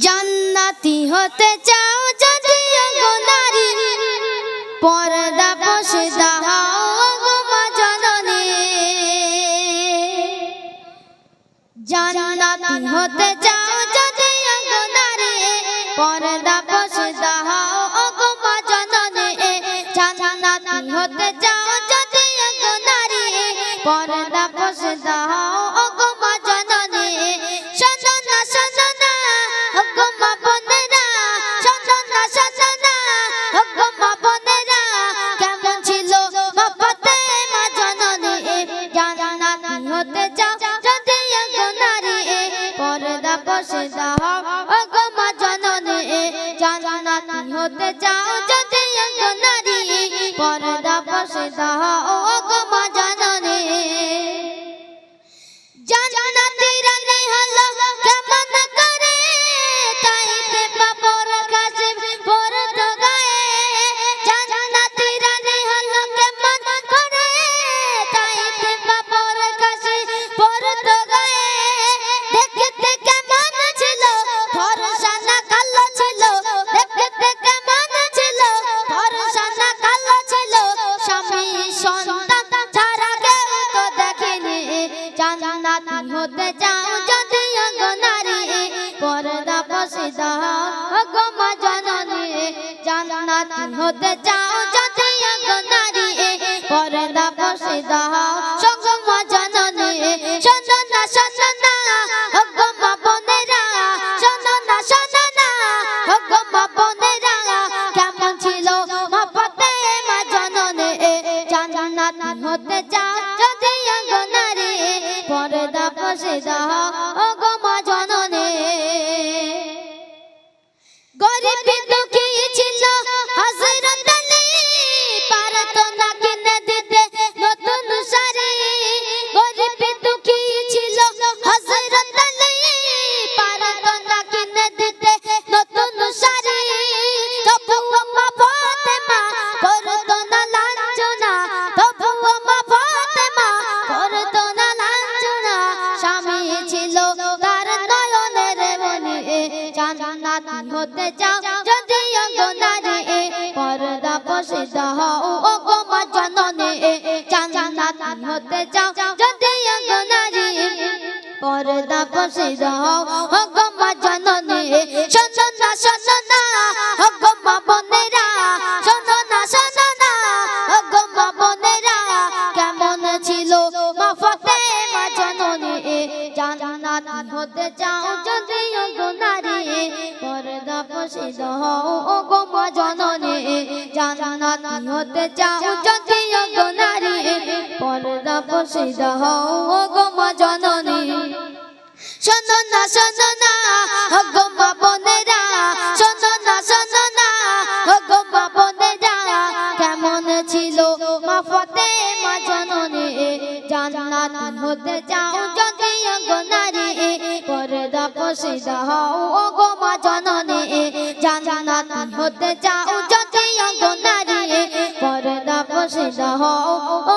জান্নাতি হতে চাও যদি গো নারী, পর্দা বসে দাও গো মা জননী। জান্নাতি হতে চাও যদি গো নারী, পর্দা বসে দাও গো মা জননী। জান্নাতি হতে চাও যদি গো নারী, পর্দা বসে দাও হতে চাও যদি নারী? পর্দা বসে দাও যদি গো নারী? জান্নাতি হতে চাও যদি গো নারী পর্দা দাও গো মা জননী জান্নাতি হতে চাও পর্দা বসে হতে চাও, যদি গো নারী পর্দা বসে দাও ও গো মা জননী হতে চাও, যদি গো নারী পর্দা বসে দাও ও গো মা জননী শোনো ও গো মা বোনেরা শোনো ও গো মা কেমন ছিল মা ফতে মা জননী হতে চাও পর্দা বসে ও গো মা জননী, জান্নাতি হতে চাও যদি নারী, পর্দা বসে দাও ও গো মা জননী। শোনো না শোনো না ও গো মা বোনেরা শোনো না শোনো না ও গো মা বোনেরা, কেমন ছিল মা ফতে মা জননী? নারী পর্দা বসে দাও ও গো মা জননী। জান্নাতি হতে চাও যদি অঙ্গ নারী পর্দা বসে দাও ও